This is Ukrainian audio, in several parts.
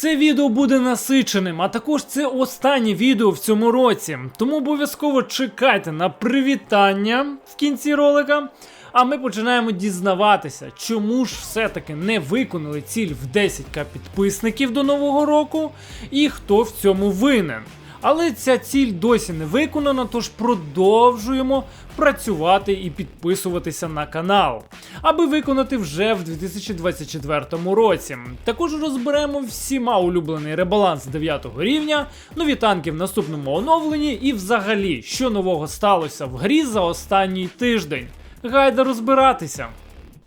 Це відео буде насиченим, а також це останнє відео в цьому році. Тому обов'язково чекайте на привітання в кінці ролика. А ми починаємо дізнаватися, чому ж все-таки не виконали ціль в 10к підписників до нового року, і хто в цьому винен. Але ця ціль досі не виконана, тож продовжуємо працювати і підписуватися на канал, аби виконати вже в 2024 році. Також розберемо всіма улюблений ребаланс 9 рівня, нові танки в наступному оновленні і взагалі, що нового сталося в грі за останній тиждень. Гайда розбиратися.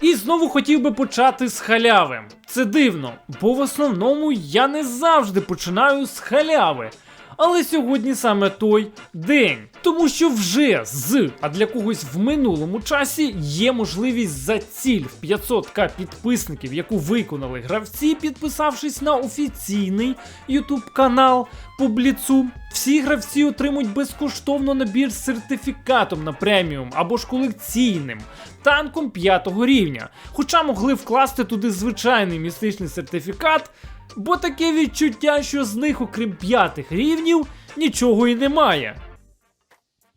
І знову хотів би почати з халяви. Це дивно, бо в основному я не завжди починаю з халяви. Але сьогодні саме той день, тому що вже з, а для когось в минулому часі є можливість за ціль в 500к підписників, яку виконали гравці, підписавшись на офіційний YouTube канал по бліцу. Всі гравці отримують безкоштовно набір з сертифікатом на преміум або ж колекційним танком 5 рівня. Хоча могли вкласти туди звичайний містичний сертифікат, бо таке відчуття, що з них, окрім п'ятих рівнів, нічого і немає.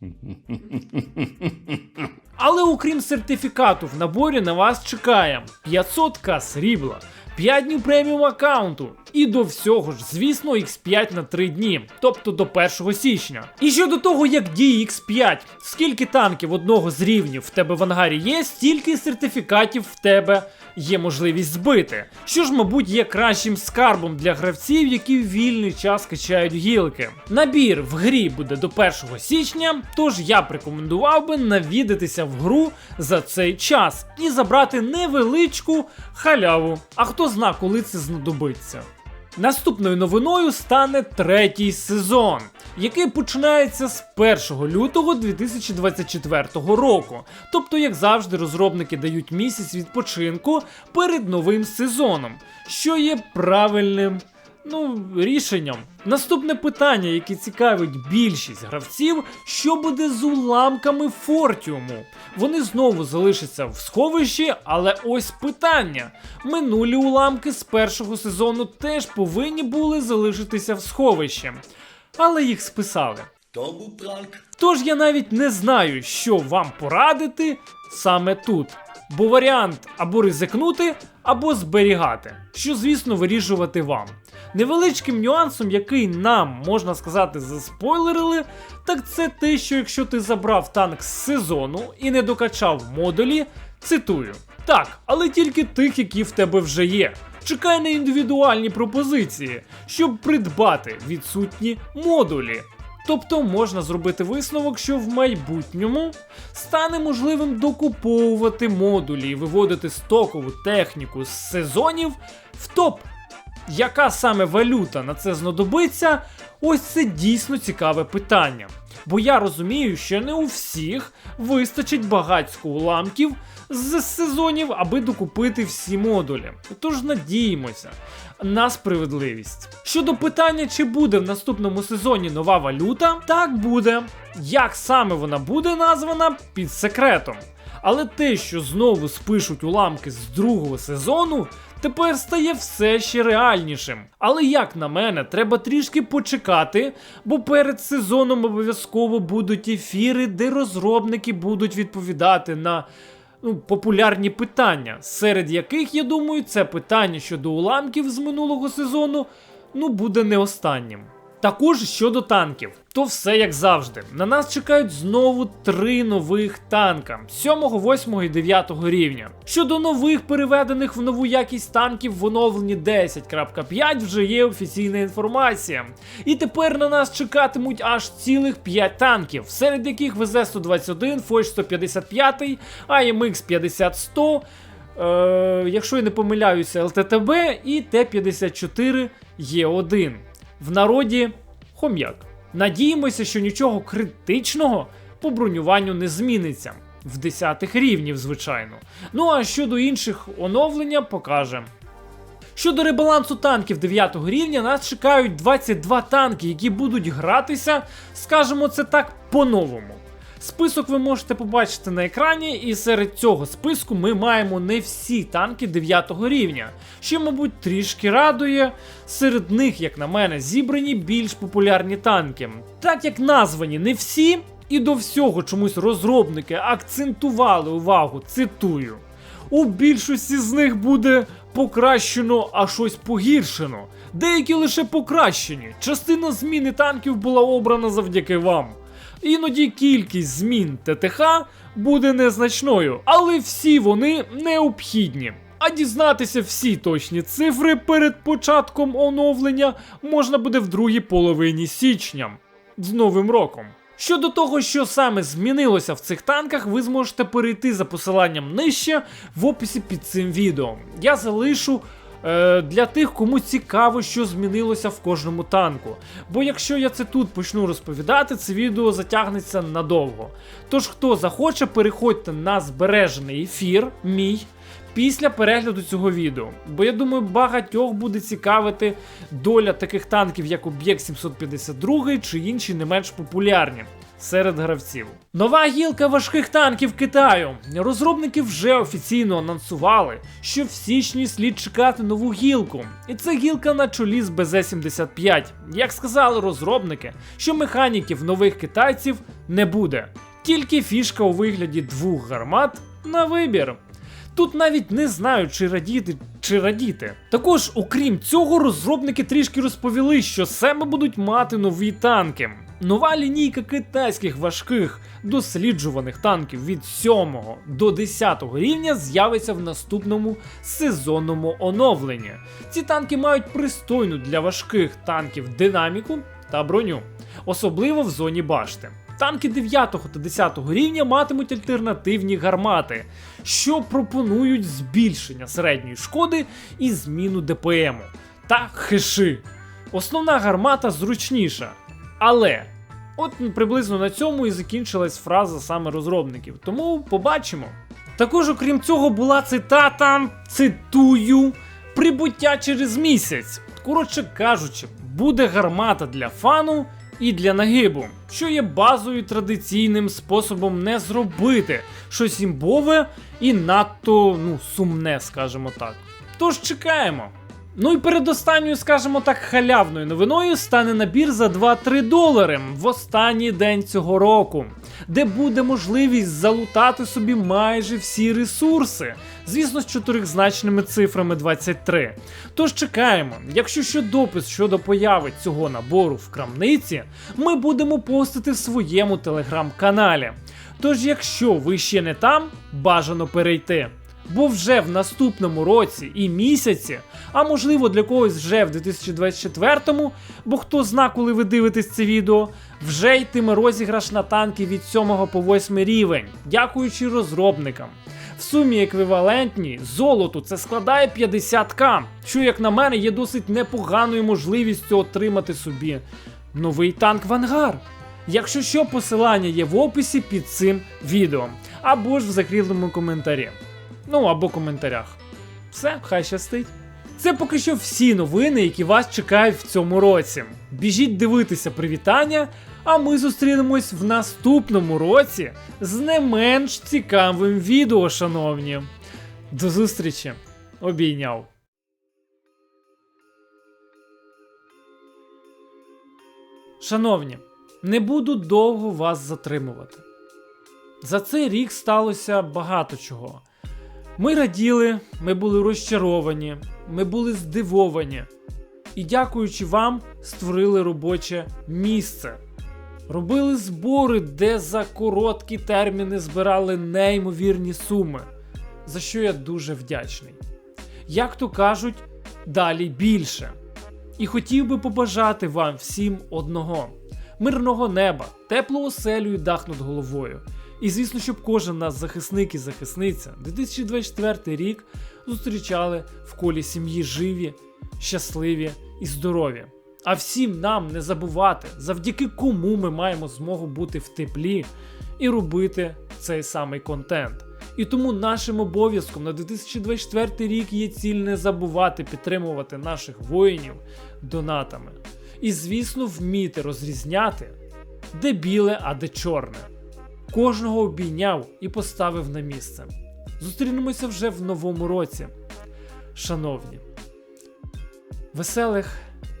Але окрім сертифікату в наборі на вас чекає 500к срібла, 5 днів преміум аккаунту і до всього ж, звісно, X5 на 3 дні, тобто до 1 січня. І щодо того, як діє X5, скільки танків одного з рівнів в тебе в ангарі є, стільки сертифікатів в тебе є можливість збити. Що ж, мабуть, є кращим скарбом для гравців, які в вільний час качають гілки. Набір в грі буде до 1 січня, тож я б рекомендував би навідатися в гру за цей час і забрати невеличку халяву. А хто зна, коли це знадобиться. Наступною новиною стане третій сезон, який починається з 1 лютого 2024 року. Тобто, як завжди, розробники дають місяць відпочинку перед новим сезоном, що є правильним. Ну, рішенням. Наступне питання, яке цікавить більшість гравців, що буде з уламками Фортіуму? Вони знову залишаться в сховищі, але ось питання. Минулі уламки з першого сезону теж повинні були залишитися в сховищі, але їх списали. То був пранк. Тож я навіть не знаю, що вам порадити саме тут. Бо варіант або ризикнути, або зберігати, що, звісно, вирішувати вам. Невеличким нюансом, який нам, можна сказати, заспойлерили, так це те, що якщо ти забрав танк з сезону і не докачав модулі, цитую. Так, але тільки тих, які в тебе вже є. Чекай на індивідуальні пропозиції, щоб придбати відсутні модулі. Тобто можна зробити висновок, що в майбутньому стане можливим докуповувати модулі і виводити стокову техніку з сезонів в топ. Яка саме валюта на це знадобиться? Ось це дійсно цікаве питання. Бо я розумію, що не у всіх вистачить багатько уламків з сезонів, аби докупити всі модулі. Тож надіємося на справедливість. Щодо питання, чи буде в наступному сезоні нова валюта, так буде. Як саме вона буде названа під секретом. Але те, що знову спишуть уламки з другого сезону, тепер стає все ще реальнішим. Але як на мене, треба трішки почекати, бо перед сезоном обов'язково будуть ефіри, де розробники будуть відповідати на ну, популярні питання, серед яких, я думаю, це питання щодо уламків з минулого сезону ну буде не останнім. Також щодо танків, то все як завжди. На нас чекають знову три нових танка 7, 8 і 9 рівня. Щодо нових переведених в нову якість танків в оновленні 10.5 вже є офіційна інформація. І тепер на нас чекатимуть аж цілих 5 танків, серед яких ВЗ-121, Фоч 155, AMX 50-100. Е, якщо я не помиляюся, ЛТТБ і Т-54 Є1 в народі хом'як. Надіємося, що нічого критичного по бронюванню не зміниться. В 10 рівнів, звичайно. Ну а щодо інших оновлення покажемо. Щодо ребалансу танків 9 рівня, нас чекають 22 танки, які будуть гратися, скажімо це так, по-новому. Список ви можете побачити на екрані, і серед цього списку ми маємо не всі танки 9 рівня, що, мабуть, трішки радує. Серед них, як на мене, зібрані більш популярні танки. Так як названі не всі, і до всього чомусь розробники акцентували увагу, цитую. У більшості з них буде покращено, а щось погіршено. Деякі лише покращені. Частина зміни танків була обрана завдяки вам. Іноді кількість змін ТТХ буде незначною, але всі вони необхідні. А дізнатися всі точні цифри перед початком оновлення можна буде в другій половині січня з Новим роком. Щодо того, що саме змінилося в цих танках, ви зможете перейти за посиланням нижче в описі під цим відео. Я залишу для тих, кому цікаво, що змінилося в кожному танку. Бо якщо я це тут почну розповідати, це відео затягнеться надовго. Тож, хто захоче, переходьте на збережений ефір, мій. Після перегляду цього відео, бо я думаю, багатьох буде цікавити доля таких танків, як Об'єкт 752 чи інші не менш популярні серед гравців. Нова гілка важких танків Китаю. Розробники вже офіційно анонсували, що в січні слід чекати нову гілку. І це гілка на чолі з БЗ-75. Як сказали розробники, що механіків нових китайців не буде, тільки фішка у вигляді двох гармат на вибір. Тут навіть не знаю, чи радіти, чи радіти. Також, окрім цього, розробники трішки розповіли, що саме будуть мати нові танки. Нова лінійка китайських важких досліджуваних танків від 7 до 10 рівня з'явиться в наступному сезонному оновленні. Ці танки мають пристойну для важких танків динаміку та броню, особливо в зоні башти. Танки 9 та 10 рівня матимуть альтернативні гармати, що пропонують збільшення середньої шкоди і зміну ДПМу та хеши. Основна гармата зручніша. Але от приблизно на цьому і закінчилась фраза саме розробників. Тому побачимо. Також, окрім цього, була цитата, цитую, прибуття через місяць. Коротше кажучи, буде гармата для фану і для нагибу, що є базою традиційним способом не зробити щось імбове і надто ну, сумне, скажімо так. Тож чекаємо. Ну і передостанньою, скажімо так, халявною новиною стане набір за 2-3 долари в останній день цього року, де буде можливість залутати собі майже всі ресурси. Звісно, з чотиризначними цифрами 23. Тож чекаємо, якщо що допис щодо появи цього набору в крамниці, ми будемо постити в своєму телеграм-каналі. Тож, якщо ви ще не там, бажано перейти. Бо вже в наступному році і місяці, а можливо для когось вже в 2024-му, бо хто зна, коли ви дивитесь це відео, вже йтиме розіграш на танки від 7 по 8 рівень, дякуючи розробникам. В сумі еквівалентні золоту це складає 50к, що, як на мене, є досить непоганою можливістю отримати собі новий танк Вангар. Якщо що, посилання є в описі під цим відео, або ж в закріпленому коментарі. Ну або коментарях. Все, хай щастить. Це поки що всі новини, які вас чекають в цьому році. Біжіть дивитися привітання, а ми зустрінемось в наступному році з не менш цікавим відео, шановні. До зустрічі! Обійняв. Шановні, не буду довго вас затримувати. За цей рік сталося багато чого. Ми раділи, ми були розчаровані, ми були здивовані. І, дякуючи вам, створили робоче місце. Робили збори, де за короткі терміни збирали неймовірні суми, за що я дуже вдячний. Як то кажуть, далі більше. І хотів би побажати вам всім одного: мирного неба, теплу оселю і дах над головою. І звісно, щоб кожен нас захисник і захисниця 2024 рік зустрічали в колі сім'ї живі, щасливі і здорові. А всім нам не забувати, завдяки кому ми маємо змогу бути в теплі і робити цей самий контент. І тому нашим обов'язком на 2024 рік є ціль не забувати підтримувати наших воїнів донатами. І, звісно, вміти розрізняти, де біле, а де чорне. Кожного обійняв і поставив на місце. Зустрінемося вже в новому році. Шановні, веселих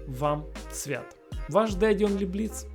вам свят. Ваш Дедіон Онлі Бліц.